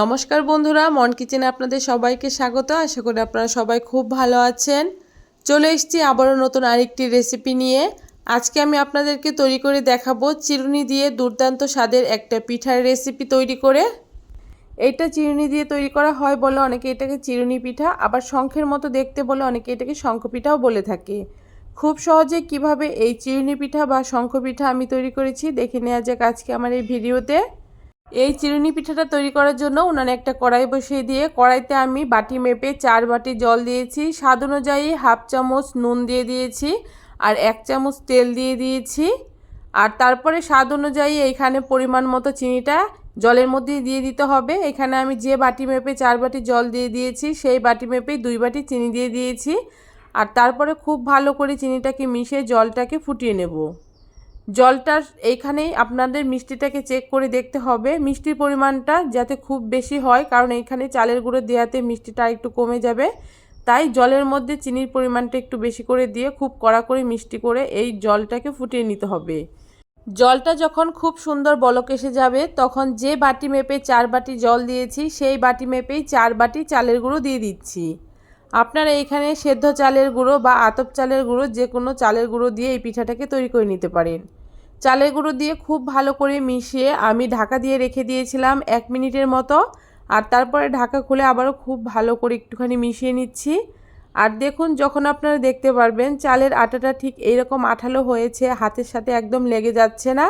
নমস্কার বন্ধুরা, মন কিচেনে আপনাদের সবাইকে স্বাগত। আশা করি আপনারা সবাই খুব ভালো আছেন। চলে এসেছি আবারও নতুন আরেকটি রেসিপি নিয়ে। আজকে আমি আপনাদেরকে তৈরি করে দেখাবো চিরুনি দিয়ে দুর্দান্ত স্বাদের একটা পিঠার রেসিপি তৈরি করে। এটা চিরুনি দিয়ে তৈরি করা হয় বলে অনেকে এটাকে চিরুনি পিঠা, আবার শঙ্খের মতো দেখতে বলে অনেকে এটাকে শঙ্খ পিঠাও বলে থাকে। খুব সহজে কীভাবে এই চিরুনি পিঠা বা শঙ্খ পিঠা আমি তৈরি করেছি দেখে নেওয়া যাক আজকে আমার এই ভিডিওতে। এই চিরুনি পিঠাটা তৈরি করার জন্য উনানে একটা কড়াই বসিয়ে দিয়ে কড়াইতে আমি বাটি মেপে চার বাটি জল দিয়েছি, স্বাদ অনুযায়ী হাফ চামচ নুন দিয়ে দিয়েছি আর এক চামচ তেল দিয়ে দিয়েছি। আর তারপরে স্বাদ অনুযায়ী এইখানে পরিমাণ মতো চিনিটা জলের মধ্যে দিয়ে দিতে হবে। এখানে আমি যে বাটি মেপে চার বাটি জল দিয়ে দিয়েছি, সেই বাটি মেপেই দুই বাটি চিনি দিয়ে দিয়েছি। আর তারপরে খুব ভালো করে চিনিটাকে মিশিয়ে জলটাকে ফুটিয়ে নেব। জলটার এইখানেই আপনাদের মিষ্টিটাকে চেক করে দেখতে হবে। মিষ্টির পরিমাণটা যাতে খুব বেশি হয়, কারণ এইখানে চালের গুঁড়ো দেওয়াতে মিষ্টিটা একটু কমে যাবে। তাই জলের মধ্যে চিনির পরিমাণটা একটু বেশি করে দিয়ে খুব কড়া করে মিষ্টি করে এই জলটাকে ফুটিয়ে নিতে হবে। জলটা যখন খুব সুন্দর বলক এসে যাবে, তখন যে বাটি মেপে চার বাটি জল দিয়েছি, সেই বাটি মেপেই চার বাটি চালের গুঁড়ো দিয়ে দিচ্ছি। আপনারা এখানে সেদ্ধ চালের গুঁড়ো বা আতপ চালের গুঁড়ো, যে কোনো চালের গুঁড়ো দিয়ে এই পিঠাটাকে তৈরি করে নিতে পারেন। চালের গুঁড়ো দিয়ে খুব ভালো করে মিশিয়ে আমি ঢাকা দিয়ে রেখে দিয়েছিলাম এক মিনিটের মতো। আর তারপরে ঢাকা খুলে আবারও খুব ভালো করে একটুখানি মিশিয়ে নিচ্ছি। আর দেখুন, যখন আপনারা দেখতে পারবেন, চালের আটাটা ঠিক এইরকম আঠালো হয়েছে, হাতের সাথে একদম লেগে যাচ্ছে না।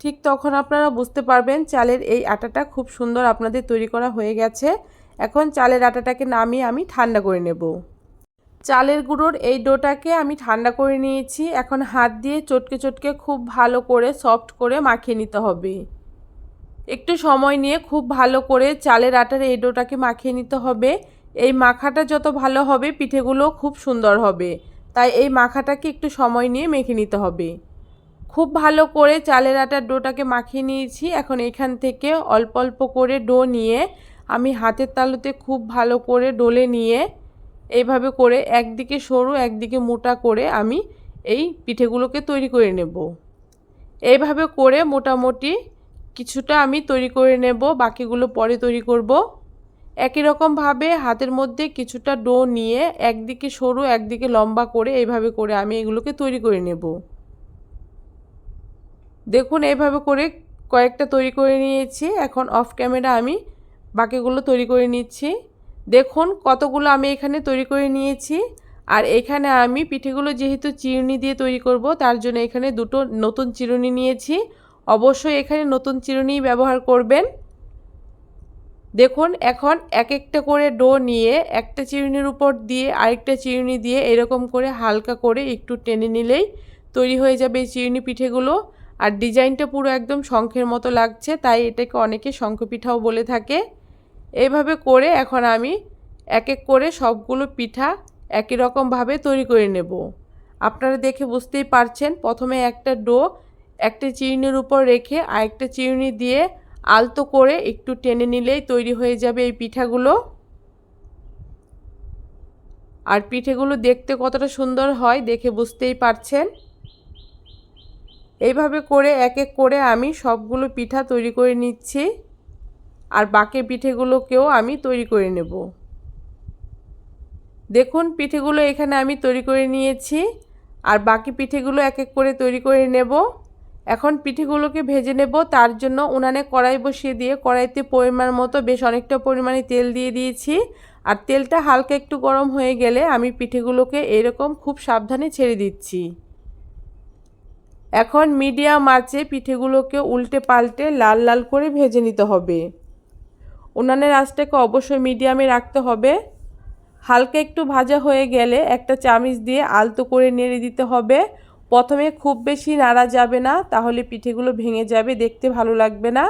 ঠিক তখন আপনারা বুঝতে পারবেন, চালের এই আটাটা খুব সুন্দর আপনাদের তৈরি করা হয়ে গেছে। এখন চালের আটাটাকে নামিয়ে আমি ঠান্ডা করে নেব। চালের গুঁড়োর এই ডোটাকে আমি ঠান্ডা করে নিয়েছি। এখন হাত দিয়ে চটকে চটকে খুব ভালো করে সফট করে মাখিয়ে নিতে হবে। একটু সময় নিয়ে খুব ভালো করে চালের আটার এই ডোটাকে মাখিয়ে নিতে হবে। এই মাখাটা যত ভালো হবে, পিঠেগুলো খুব সুন্দর হবে। তাই এই মাখাটাকে একটু সময় নিয়ে মেখে নিতে হবে। খুব ভালো করে চালের আটার ডোটাকে মাখিয়ে নিয়েছি। এখন এখান থেকে অল্প অল্প করে ডো নিয়ে আমি হাতের তালুতে খুব ভালো করে ডলে নিয়ে এইভাবে করে একদিকে সরু, একদিকে মোটা করে আমি এই পিঠেগুলোকে তৈরি করে নেব। এইভাবে করে মোটামুটি কিছুটা আমি তৈরি করে নেব, বাকিগুলো পরে তৈরি করব। একই রকমভাবে হাতের মধ্যে কিছুটা ডো নিয়ে একদিকে সরু, একদিকে লম্বা করে এইভাবে করে আমি এগুলোকে তৈরি করে নেব। দেখুন, এইভাবে করে কয়েকটা তৈরি করে নিয়েছি। এখন অফ ক্যামেরা আমি বাকিগুলো তৈরি করে নিচ্ছি। দেখুন কতগুলো আমি এখানে তৈরি করে নিয়েছি। আর এখানে আমি পিঠেগুলো যেহেতু চিরুনি দিয়ে তৈরি করব, তার জন্য এখানে দুটো নতুন চিরুনি নিয়েছি। অবশ্যই এখানে নতুন চিরুনি ব্যবহার করবেন। দেখুন এখন এক একটা করে ডো নিয়ে একটা চিরুনির উপর দিয়ে আরেকটা চিরুনি দিয়ে এরকম করে হালকা করে একটু টেনে নিলেই তৈরি হয়ে যাবে এই চিরুনি পিঠেগুলো। আর ডিজাইনটা পুরো একদম শঙ্খের মতো লাগছে, তাই এটাকে অনেকে শঙ্খ পিঠাও বলে থাকে। এইভাবে করে এখন আমি এক এক করে সবগুলো পিঠা একই রকমভাবে তৈরি করে নেব। আপনারা দেখে বুঝতেই পারছেন, প্রথমে একটা ডো, একটা চিরুনির উপর রেখে আরেকটা চিরুনি দিয়ে আলতো করে একটু টেনে নিলেই তৈরি হয়ে যাবে এই পিঠাগুলো। আর পিঠেগুলো দেখতে কতটা সুন্দর হয় দেখে বুঝতেই পারছেন। এইভাবে করে এক এক করে আমি সবগুলো পিঠা তৈরি করে নিচ্ছি। আর বাকি পিঠেগুলোকেও আমি তৈরি করে নেব। দেখুন, পিঠেগুলো এখানে আমি তৈরি করে নিয়েছি আর বাকি পিঠেগুলো এক এক করে তৈরি করে নেব। এখন পিঠেগুলোকে ভেজে নেব। তার জন্য উনানে কড়াই বসিয়ে দিয়ে কড়াইতে পরিমাণ মতো বেশ অনেকটা পরিমাণে তেল দিয়ে দিয়েছি। আর তেলটা হালকা একটু গরম হয়ে গেলে আমি পিঠেগুলোকে এরকম খুব সাবধানে ছেড়ে দিচ্ছি। এখন মিডিয়াম আঁচে পিঠেগুলোকে উল্টে পাল্টে লাল লাল করে ভেজে নিতে হবে। উনানের আঁচটাকে অবশ্যই মিডিয়ামে রাখতে হবে। হালকা একটু ভাজা হয়ে গেলে একটা চামিচ দিয়ে আলতো করে নেড়ে দিতে হবে। প্রথমে খুব বেশি নাড়া যাবে না, তাহলে পিঠেগুলো ভেঙে যাবে, দেখতে ভালো লাগবে না।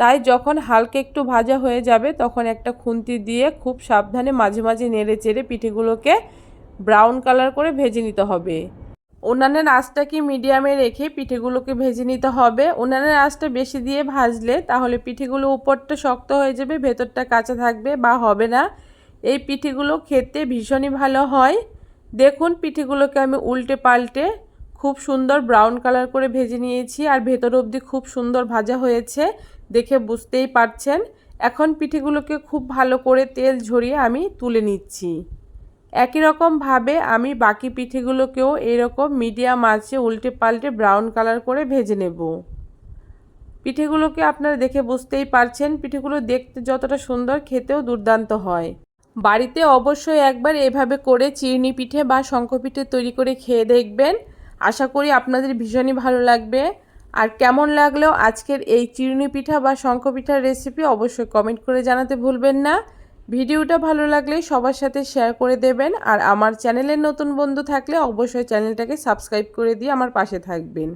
তাই যখন হালকা একটু ভাজা হয়ে যাবে, তখন একটা খুন্তি দিয়ে খুব সাবধানে মাঝে মাঝে নেড়ে চেড়ে পিঠেগুলোকে ব্রাউন কালার করে ভেজে নিতে হবে। উনানের আঁচটাকে মিডিয়ামে রেখে পিঠেগুলোকে ভেজে নিতে হবে? উনানের আঁচটা বেশি দিয়ে ভাজলে তাহলে পিঠেগুলো উপরটা শক্ত হয়ে যাবে, ভেতরটা কাঁচা থাকবে বা হবে না। এই পিঠেগুলো খেতে ভীষণই ভালো হয়। দেখুন পিঠেগুলোকে আমি উল্টে পাল্টে খুব সুন্দর ব্রাউন কালার করে ভেজে নিয়েছি আর ভেতর অবধি খুব সুন্দর ভাজা হয়েছে, দেখে বুঝতেই পারছেন। এখন পিঠেগুলোকে খুব ভালো করে তেল ঝরিয়ে আমি তুলে নিচ্ছি। একই রকমভাবে আমি বাকি পিঠেগুলোকেও এরকম মিডিয়াম আঁচে উল্টে পাল্টে ব্রাউন কালার করে ভেজে নেব। পিঠেগুলোকে আপনারা দেখে বুঝতেই পারছেন, পিঠেগুলো দেখতে যতটা সুন্দর খেতেও দুর্দান্ত হয়। বাড়িতে অবশ্যই একবার এভাবে করে চিরনি পিঠে বা শঙ্খ পিঠে তৈরি করে খেয়ে দেখবেন। আশা করি আপনাদের ভীষণই ভালো লাগবে। আর কেমন লাগলেও আজকের এই চিরুনি পিঠা বা শঙ্খ পিঠার রেসিপি অবশ্যই কমেন্ট করে জানাতে ভুলবেন না। ভিডিওটা ভালো লাগলে সবার সাথে শেয়ার করে দেবেন আর আমার চ্যানেলের নতুন বন্ধু থাকলে অবশ্যই চ্যানেলটাকে সাবস্ক্রাইব করে দিয়ে আমার পাশে থাকবেন।